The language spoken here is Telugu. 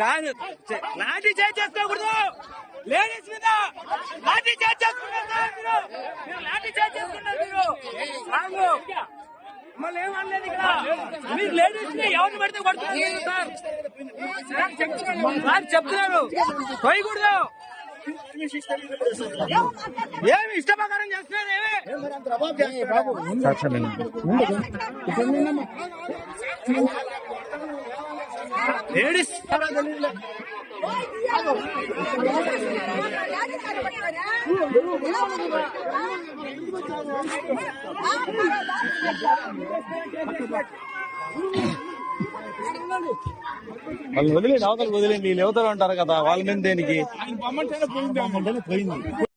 కాదు. చే- లాఠీ చేంజ్ చేసుకోకూడదు. లేడీస్ మీద లాఠీ చేంజ్ చేసుకున్నారు మీరు. లాఠీ చేంజ్ చేసుకున్నారు మీరు. రాంగు మళ్ళీ ఏమనలేదు ఇక్కడ? మీరు లేడీస్ని ఎవరిని పడితే కొడుతున్నారు సార్? సార్ చెప్తున్నారు సార్ చెప్తున్నారు పోయకూడదు ఏమి ఇష్టప్రకారం చేస్తున్నారు ఏమి లేడీస్ వాళ్ళు వదిలేండి అవతల వదిలేండి వీళ్ళు యువతలు ఉంటారు కదా వాళ్ళ మీద దేనికి? పోయింది.